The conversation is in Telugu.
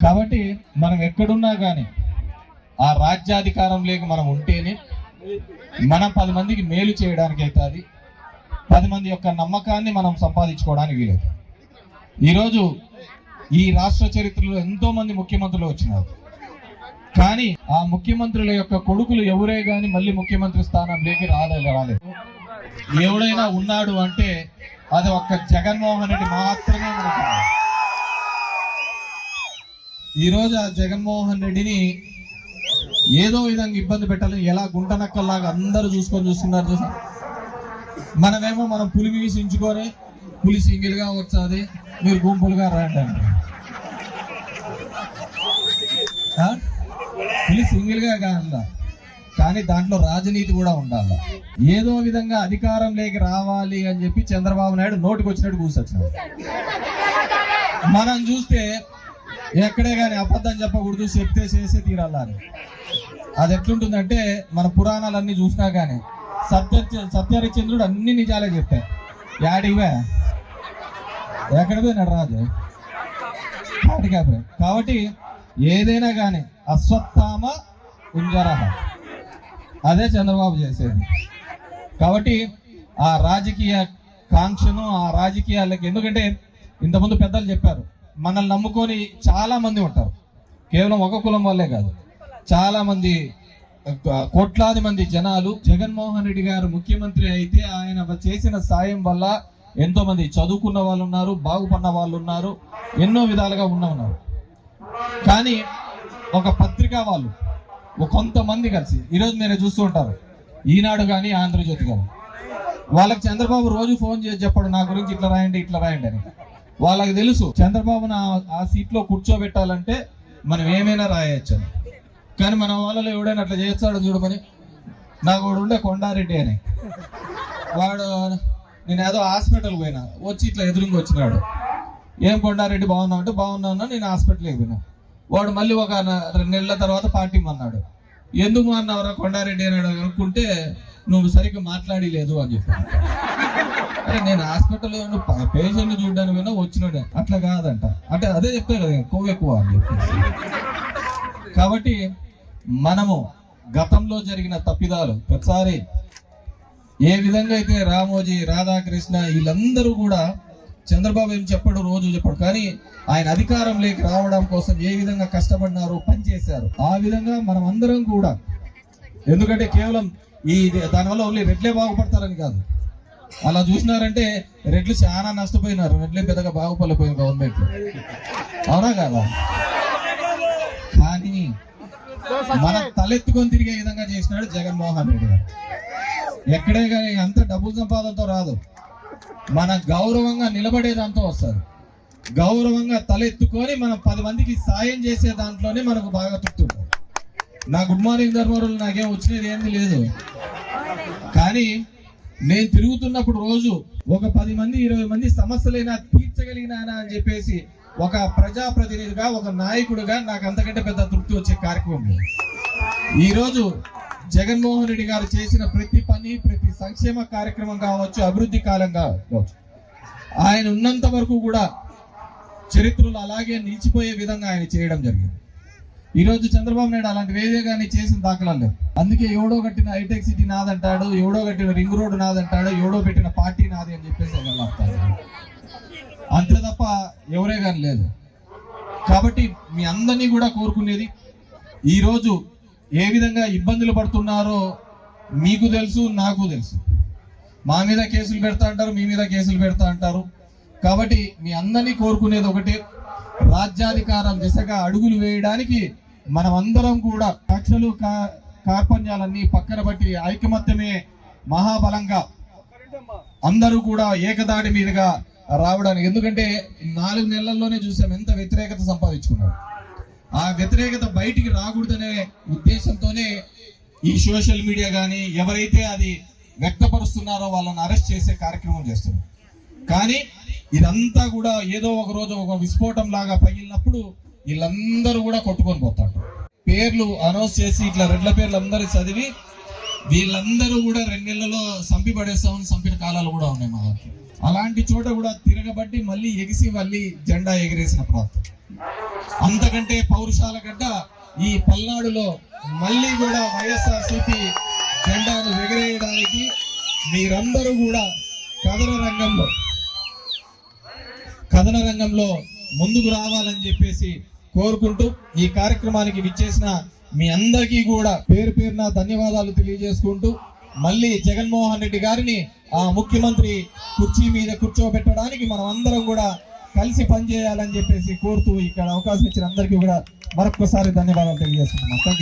కాబట్టి మనం ఎక్కడున్నా కానీ ఆ రాజ్యాధికారం లేక మనం ఉంటేనే మనం పది మందికి మేలు చేయడానికి అవుతుంది. పది మంది యొక్క నమ్మకాన్ని మనం సంపాదించుకోవడానికి వీలదు ఈరోజు ఈ రాష్ట్ర చరిత్రలో ఎంతో మంది ముఖ్యమంత్రులు వచ్చినారు. కానీ ఆ ముఖ్యమంత్రుల యొక్క కొడుకులు ఎవరే కానీ మళ్ళీ ముఖ్యమంత్రి స్థానంలోకి రాలే రాలేదు ఎవడైనా ఉన్నాడు అంటే అది ఒక్క జగన్మోహన్ రెడ్డి మాత్రమే మనకు ఈరోజు ఆ జగన్మోహన్ రెడ్డిని ఏదో విధంగా ఇబ్బంది పెట్టాలని ఎలా గుంటనక్కల్లాగా అందరూ చూసుకొని చూస్తున్నారు చూసా. మనమేమో మనం పులి వీసించుకొని పులి సింగిల్గా వచ్చాది మీరు గుంపులుగా రండి పులి సింగిల్గా కాదా కానీ దాంట్లో రాజనీతి కూడా ఉండాలి. ఏదో విధంగా అధికారం లేకి రావాలి అని చెప్పి చంద్రబాబు నాయుడు నోటికి వచ్చినట్టు కూర్చొచ్చినాడు మనం చూస్తే ఎక్కడే కానీ అబద్ధం చెప్పకూడదు చెప్తే చేసే తీరాలని. అది ఎట్లుంటుందంటే మన పురాణాలన్నీ చూసినా కానీ సత్య సత్యహరిచంద్రుడు అన్ని నిజాలే చెప్పారు యాడివే ఎక్కడ పోయినాడు రాజు? వాటికే కాబట్టి ఏదైనా కానీ అశ్వత్థామ ఉంజరహ. అదే చంద్రబాబు చేసేది. కాబట్టి ఆ రాజకీయ కాంక్షను ఆ రాజకీయాలకి ఎందుకంటే ఇంతకుముందు పెద్దలు చెప్పారు మనల్ని నమ్ముకొని చాలా మంది ఉంటారు. కేవలం ఒక కులం వల్లే కాదు. చాలా మంది కోట్లాది మంది జనాలు జగన్మోహన్ రెడ్డి గారు ముఖ్యమంత్రి అయితే ఆయన చేసిన సాయం వల్ల ఎంతో మంది చదువుకున్న వాళ్ళు ఉన్నారు బాగుపడిన వాళ్ళు ఉన్నారు ఎన్నో విధాలుగా ఉన్న ఉన్నారు. కానీ ఒక పత్రికా వాళ్ళు కొంతమంది కలిసి ఈరోజు మీరు చూస్తూ ఉంటారు ఈనాడు కానీ ఆంధ్రజ్యోతి కానీ వాళ్ళకి చంద్రబాబు రోజు ఫోన్ చేసి చెప్పాడు నా గురించి ఇట్లా రాయండి ఇట్లా రాయండి అని. వాళ్ళకి తెలుసు చంద్రబాబును ఆ- సీట్లో కూర్చోబెట్టాలంటే మనం ఏమైనా రాయొచ్చు కానీ మన వాళ్ళలో ఎవడైనా అట్లా చేస్తాడు చూడమని నాకు వాడు ఉండే కొండారెడ్డి అని. వాడు నేను ఏదో హాస్పిటల్ పోయినా వచ్చి ఇట్లా ఎదురుగా వచ్చినాడు. ఏం కొండారెడ్డి బాగున్నావు అంటే బాగున్నా నేను హాస్పిటల్కి పోయినా. వాడు మళ్ళీ ఒక రెండు నెలల తర్వాత పార్టీ అన్నాడు ఎందుకు అన్నావురా కొండారెడ్డి అని అనుకుంటే నువ్వు సరిగ్గా మాట్లాడి లేదు అని చెప్పాను అంటే నేను హాస్పిటల్లో పేషెంట్ చూడడానికి పోయినా వచ్చినాడు. అట్లా కాదంట. అంటే అదే చెప్తాడు కదా కొవ్వు ఎక్కువ అని కాబట్టి మనము గతంలో జరిగిన తప్పిదాలు ప్రతిసారి ఏ విధంగా అయితే రామోజీ రాధాకృష్ణ వీళ్ళందరూ కూడా చంద్రబాబు ఏం చెప్పడు రోజు చెప్పడు. కానీ ఆయన అధికారం లేక రావడం కోసం ఏ విధంగా కష్టపడినారు పనిచేశారు ఆ విధంగా మనం అందరం కూడా. ఎందుకంటే కేవలం ఈ దానివల్ల ఓన్లీ రెడ్లే బాగుపడతారని కాదు. అలా చూసినారంటే రెడ్లు చాలా నష్టపోయినారు. రెడ్లే పెద్దగా బాగుపడలేకపోయింది గవర్నమెంట్ అవునా కదా? కానీ మన తలెత్తుకొని తిరిగే విధంగా చేసినాడు జగన్మోహన్ రెడ్డి గారు. ఎక్కడే కానీ అంత డబ్బులు సంపాదనతో రాదు. మన గౌరవంగా నిలబడేదాంతో వస్తారు. గౌరవంగా తలెత్తుకొని మనం పది మందికి సాయం చేసే దాంట్లోనే మనకు బాగా తృప్తుంటారు. నా గుడ్ మార్నింగ్ ధర్మవరం నాకేం వచ్చినది ఏంది లేదు. కానీ నేను తిరుగుతున్నప్పుడు రోజు ఒక పది మంది ఇరవై మంది సమస్యలైనా తీర్చగలిగినానా అని చెప్పేసి ఒక ప్రజాప్రతినిధిగా ఒక నాయకుడిగా నాకు అంతకంటే పెద్ద తృప్తి వచ్చే కార్యక్రమం ఈరోజు జగన్మోహన్ రెడ్డి గారు చేసిన ప్రతి పని ప్రతి సంక్షేమ కార్యక్రమం కావచ్చు అభివృద్ధి కాలంగా కావచ్చు ఆయన ఉన్నంత వరకు కూడా చరిత్రలో అలాగే నిలిచిపోయే విధంగా ఆయన చేయడం జరిగింది. ఈరోజు చంద్రబాబు నాయుడు అలాంటి వేదే కానీ చేసిన దాఖలాలు లేవు. అందుకే ఎవడో కట్టిన హైటెక్ సిటీ నాదంటాడు ఎవడో కట్టిన రింగ్ రోడ్ నాదంటాడు ఎవడో పెట్టిన పార్టీ నాది అని చెప్పేసి ఎగరలాడతాడు అంతే తప్ప ఎవరే కానీ లేదు. కాబట్టి మీ అందరినీ కూడా కోరుకునేది ఈరోజు ఏ విధంగా ఇబ్బందులు పడుతున్నారో మీకు తెలుసు నాకు తెలుసు. మా మీద కేసులు పెడతా అంటారు మీ మీద కేసులు పెడతా అంటారు. కాబట్టి మీ అందరినీ కోరుకునేది ఒకటే. రాజ్యాధికారం దిశగా అడుగులు వేయడానికి మనం అందరం కూడా కక్షలు కా- కార్పణ్యాలన్నీ పక్కన బట్టి ఐకమత్యమే మహాబలంగా అందరూ కూడా ఏకదాడి మీదుగా రావడానికి. ఎందుకంటే నాలుగు నెలల్లోనే చూసాం ఎంత వ్యతిరేకత సంపాదించుకున్నారు. ఆ వ్యతిరేకత బయటికి రాకూడదనే ఉద్దేశంతోనే ఈ సోషల్ మీడియా కానీ ఎవరైతే అది వ్యక్తపరుస్తున్నారో వాళ్ళని అరెస్ట్ చేసే కార్యక్రమం చేస్తున్నారు. కానీ ఇదంతా కూడా ఏదో ఒక రోజు ఒక విస్ఫోటం లాగా పగిలినప్పుడు వీళ్ళందరూ కూడా కొట్టుకొని పోతారు. పేర్లు అనౌన్స్ చేసి ఇట్లా రెడ్ల పేర్లు అందరూ చదివి వీళ్ళందరూ కూడా రెండేళ్ళలో నెలల్లో సంపి పడేస్తామని సంపిన కాలాలు కూడా ఉన్నాయి మా అలాంటి చోట కూడా తిరగబట్టి మళ్ళీ ఎగిసి మళ్ళీ జెండా ఎగిరేసిన ప్రాంతం. అంతకంటే పౌరుషాల గడ్డ ఈ పల్నాడులో మళ్ళీ కూడా వైఎస్ఆర్ సిపి జెండాను ఎగరేయడానికి మీరందరూ కూడా కథన రంగంలో కథన రంగంలో ముందుకు రావాలని చెప్పేసి కోరుకుంటూ ఈ కార్యక్రమానికి విచ్చేసిన మీ అందరికీ కూడా పేరు పేరున ధన్యవాదాలు తెలియజేసుకుంటూ మళ్ళీ జగన్మోహన్ రెడ్డి గారిని ఆ ముఖ్యమంత్రి కుర్చీ మీద కూర్చోబెట్టడానికి మనం అందరం కూడా కలిసి పనిచేయాలని చెప్పేసి కోరుతూ ఇక్కడ అవకాశం ఇచ్చిన అందరికీ కూడా మరొకసారి ధన్యవాదాలు తెలియజేస్తున్నాం.